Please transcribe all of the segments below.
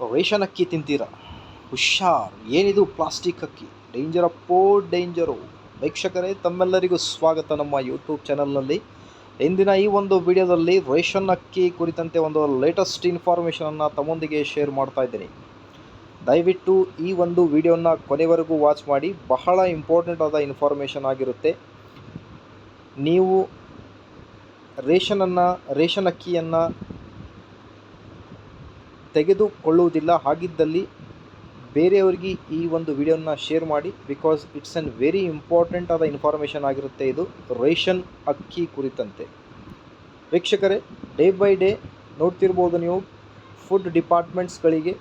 Ration ಅಕ್ಕಿ ತಿಂತೀರಾ ಹುಷಾರ್ ಏನಿದು ಪ್ಲಾಸ್ಟಿಕ್ ಅಕ್ಕಿ ಡೇಂಜರ್ ಅಪ್ಪೋ ಡೇಂಜರು ವೀಕ್ಷಕರೇ, ತಮ್ಮೆಲ್ಲರಿಗೂ ಸ್ವಾಗತ. ನಮ್ಮ ಯೂಟ್ಯೂಬ್ ಚಾನಲ್ನಲ್ಲಿ ಇಂದಿನ ಈ ಒಂದು ವಿಡಿಯೋದಲ್ಲಿ ರೇಷನ್ ಅಕ್ಕಿ ಕುರಿತಂತೆ ಒಂದು ಲೇಟೆಸ್ಟ್ ಇನ್ಫಾರ್ಮೇಷನನ್ನು ತಮ್ಮೊಂದಿಗೆ ಶೇರ್ ಮಾಡ್ತಾ ಇದ್ದೀನಿ. ದಯವಿಟ್ಟು ಈ ಒಂದು ವಿಡಿಯೋನ ಕೊನೆವರೆಗೂ ವಾಚ್ ಮಾಡಿ. ಬಹಳ ಇಂಪಾರ್ಟೆಂಟ್ ಆದ ಇನ್ಫಾರ್ಮೇಷನ್ ಆಗಿರುತ್ತೆ. ನೀವು ರೇಷನನ್ನು ರೇಷನ್ ಅಕ್ಕಿಯನ್ನು ತೆಗೆದುಕೊಳ್ಳುವುದಿಲ್ಲ. ಹಾಗಿದ್ದಲ್ಲಿ ಬೇರೆಯವರಿಗೆ ಈ ಒಂದು ವಿಡಿಯೋನ ಶೇರ್ ಮಾಡಿ because it's an very important ಆದ ಇನ್ಫಾರ್ಮೇಷನ್ ಆಗಿರುತ್ತೆ ಇದು ರೇಷನ್ ಅಕ್ಕಿ ಕುರಿತಂತೆ. ವೀಕ್ಷಕರೇ ಡೇ ಬೈ ಡೇ ನೋಡ್ತಿರ್ಬೋದು ನೀವು ಫುಡ್ ಡಿಪಾರ್ಟ್ಮೆಂಟ್ಸ್ಗಳಿಗೆ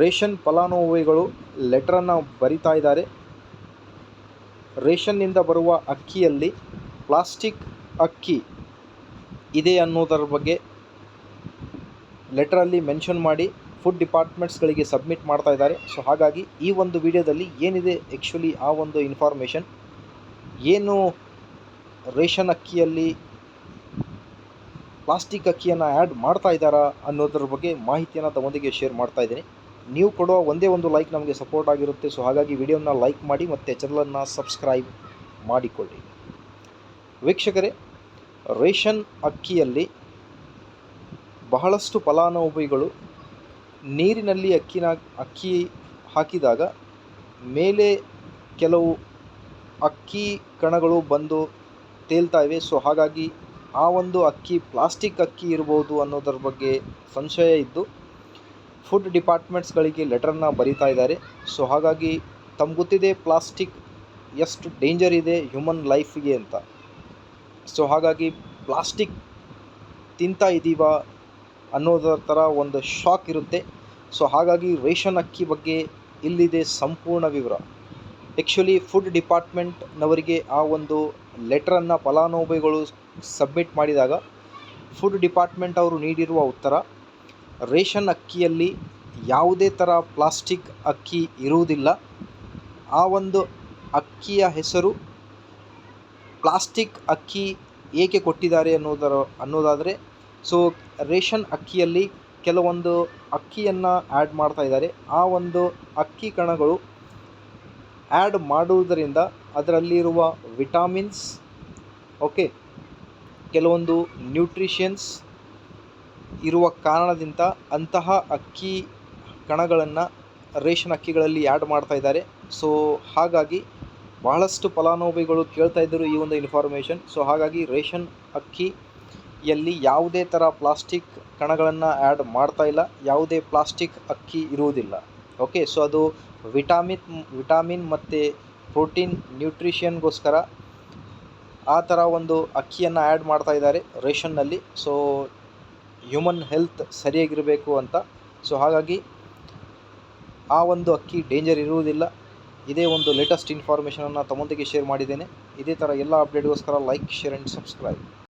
ರೇಷನ್ ಫಲಾನುಭವಿಗಳು ಲೆಟ್ರನ್ನು ಬರಿತಾ ಇದ್ದಾರೆ. ರೇಷನ್ನಿಂದ ಬರುವ ಅಕ್ಕಿಯಲ್ಲಿ ಪ್ಲಾಸ್ಟಿಕ್ ಅಕ್ಕಿ ಇದೆ ಅನ್ನೋದರ ಬಗ್ಗೆ ಲೆಟ್ರಲ್ಲಿ ಮೆನ್ಷನ್ ಮಾಡಿ ಫುಡ್ ಡಿಪಾರ್ಟ್ಮೆಂಟ್ಸ್ಗಳಿಗೆ ಸಬ್ಮಿಟ್ ಮಾಡ್ತಾ ಇದ್ದಾರೆ. ಸೊ ಹಾಗಾಗಿ ಈ ಒಂದು ವಿಡಿಯೋದಲ್ಲಿ ಏನಿದೆ ಆ್ಯಕ್ಚುಲಿ ಆ ಒಂದು ಇನ್ಫಾರ್ಮೇಷನ್ ಏನು ರೇಷನ್ ಅಕ್ಕಿಯಲ್ಲಿ ಪ್ಲಾಸ್ಟಿಕ್ ಅಕ್ಕಿಯನ್ನು ಆ್ಯಡ್ ಮಾಡ್ತಾ ಇದ್ದಾರಾ ಅನ್ನೋದ್ರ ಬಗ್ಗೆ ಮಾಹಿತಿಯನ್ನು ತಮ್ಮೊಂದಿಗೆ ಶೇರ್ ಮಾಡ್ತಾ ಇದ್ದೀನಿ. ನೀವು ಕೊಡುವ ಒಂದೇ ಒಂದು ಲೈಕ್ ನಮಗೆ ಸಪೋರ್ಟ್ ಆಗಿರುತ್ತೆ. ಸೊ ಹಾಗಾಗಿ ವಿಡಿಯೋನ ಲೈಕ್ ಮಾಡಿ ಮತ್ತು ಚಾನಲನ್ನು ಸಬ್ಸ್ಕ್ರೈಬ್ ಮಾಡಿಕೊಳ್ಳಿ. ವೀಕ್ಷಕರೇ, ರೇಷನ್ ಅಕ್ಕಿಯಲ್ಲಿ ಬಹಳಷ್ಟು ಫಲಾನುಭವಿಗಳು ನೀರಿನಲ್ಲಿ ಅಕ್ಕಿನ, ಅಕ್ಕಿ ಹಾಕಿದಾಗ ಮೇಲೆ ಕೆಲವು ಅಕ್ಕಿ ಕಣಗಳು ಬಂದು ತೇಲ್ತಾ ಇವೆ. ಸೊ, ಹಾಗಾಗಿ ಆ ಒಂದು ಅಕ್ಕಿ ಪ್ಲಾಸ್ಟಿಕ್ ಅಕ್ಕಿ ಇರ್ಬೋದು ಅನ್ನೋದರ ಬಗ್ಗೆ ಸಂಶಯ ಇದ್ದು, ಫುಡ್ ಡಿಪಾರ್ಟ್ಮೆಂಟ್ಸ್ಗಳಿಗೆ ಲೆಟರ್ನ ಬರಿತಾ ಇದ್ದಾರೆ. ಸೊ, ಹಾಗಾಗಿ ತಮ್ಗೆ ಗೊತ್ತಿದೆ ಪ್ಲಾಸ್ಟಿಕ್ ಎಷ್ಟು ಡೇಂಜರ್ ಇದೆ ಹ್ಯೂಮನ್ ಲೈಫಿಗೆ ಅಂತ. ಸೊ, ಹಾಗಾಗಿ ಪ್ಲಾಸ್ಟಿಕ್ ತಿಂತಾ ಇದ್ದೀವ ಅನ್ನೋದರ ಥರ ಒಂದು ಶಾಕ್ ಇರುತ್ತೆ. ಸೊ ಹಾಗಾಗಿ ರೇಷನ್ ಅಕ್ಕಿ ಬಗ್ಗೆ ಇಲ್ಲಿದೆ ಸಂಪೂರ್ಣ ವಿವರ. ಆ್ಯಕ್ಚುಲಿ ಫುಡ್ ಡಿಪಾರ್ಟ್ಮೆಂಟ್ನವರಿಗೆ ಆ ಒಂದು ಲೆಟ್ರನ್ನು ಫಲಾನುಭವಿಗಳು ಸಬ್ಮಿಟ್ ಮಾಡಿದಾಗ ಫುಡ್ ಡಿಪಾರ್ಟ್ಮೆಂಟ್ ಅವರು ನೀಡಿರುವ ಉತ್ತರ, ರೇಷನ್ ಅಕ್ಕಿಯಲ್ಲಿ ಯಾವುದೇ ಥರ ಪ್ಲಾಸ್ಟಿಕ್ ಅಕ್ಕಿ ಇರುವುದಿಲ್ಲ. ಆ ಒಂದು ಅಕ್ಕಿಯ ಹೆಸರು ಪ್ಲಾಸ್ಟಿಕ್ ಅಕ್ಕಿ ಏಕೆ ಕೊಟ್ಟಿದ್ದಾರೆ ಅನ್ನೋದರ, ಅನ್ನೋದಾದರೆ ಸೊ ರೇಷನ್ ಅಕ್ಕಿಯಲ್ಲಿ ಕೆಲವೊಂದು ಅಕ್ಕಿಯನ್ನು ಆ್ಯಡ್ ಮಾಡ್ತಾ ಇದ್ದಾರೆ. ಆ ಒಂದು ಅಕ್ಕಿ ಕಣಗಳು ಆ್ಯಡ್ ಮಾಡುವುದರಿಂದ ಅದರಲ್ಲಿರುವ ವಿಟಾಮಿನ್ಸ್ ಓಕೆ ಕೆಲವೊಂದು ನ್ಯೂಟ್ರಿಷನ್ಸ್ ಇರುವ ಕಾರಣದಿಂದ ಅಂತಹ ಅಕ್ಕಿ ಕಣಗಳನ್ನು ರೇಷನ್ ಅಕ್ಕಿಗಳಲ್ಲಿ ಆ್ಯಡ್ ಮಾಡ್ತಾ ಇದ್ದಾರೆ. ಸೊ ಹಾಗಾಗಿ ಬಹಳಷ್ಟು ಫಲಾನುಭವಿಗಳು ಕೇಳ್ತಾ ಇದ್ದರು ಈ ಒಂದು ಇನ್ಫಾರ್ಮೇಷನ್ ಸೊ ಹಾಗಾಗಿ ರೇಷನ್ ಅಕ್ಕಿಯಲ್ಲಿ ಯಾವುದೇ ಥರ ಪ್ಲಾಸ್ಟಿಕ್ ಕಣಗಳನ್ನು ಆ್ಯಡ್ ಮಾಡ್ತಾ ಇಲ್ಲ. ಯಾವುದೇ ಪ್ಲಾಸ್ಟಿಕ್ ಅಕ್ಕಿ ಇರುವುದಿಲ್ಲ. ಓಕೆ ಸೊ ಅದು ವಿಟಾಮಿನ್ ವಿಟಾಮಿನ್ ಮತ್ತು ಪ್ರೋಟೀನ್, ನ್ಯೂಟ್ರಿಷನ್ಗೋಸ್ಕರ ಆ ಥರ ಒಂದು ಅಕ್ಕಿಯನ್ನು ಆ್ಯಡ್ ಮಾಡ್ತಾ ಇದ್ದಾರೆ ರೇಷನ್ನಲ್ಲಿ ಸೊ ಹ್ಯೂಮನ್ ಹೆಲ್ತ್ ಸರಿಯಾಗಿರಬೇಕು ಅಂತ. ಸೊ ಹಾಗಾಗಿ ಆ ಒಂದು ಅಕ್ಕಿ ಡೇಂಜರ್ ಇರುವುದಿಲ್ಲ. ಇದೇ ಒಂದು ಲೇಟೆಸ್ಟ್ ಇನ್ಫಾರ್ಮೇಷನನ್ನು ತಮ್ಮೊಂದಿಗೆ ಶೇರ್ ಮಾಡಿದ್ದೇನೆ. ಇದೇ ಥರ ಎಲ್ಲ ಅಪ್ಡೇಟ್ಗೋಸ್ಕರ ಲೈಕ್ ಶೇರ್ ಆ್ಯಂಡ್ ಸಬ್ಸ್ಕ್ರೈಬ್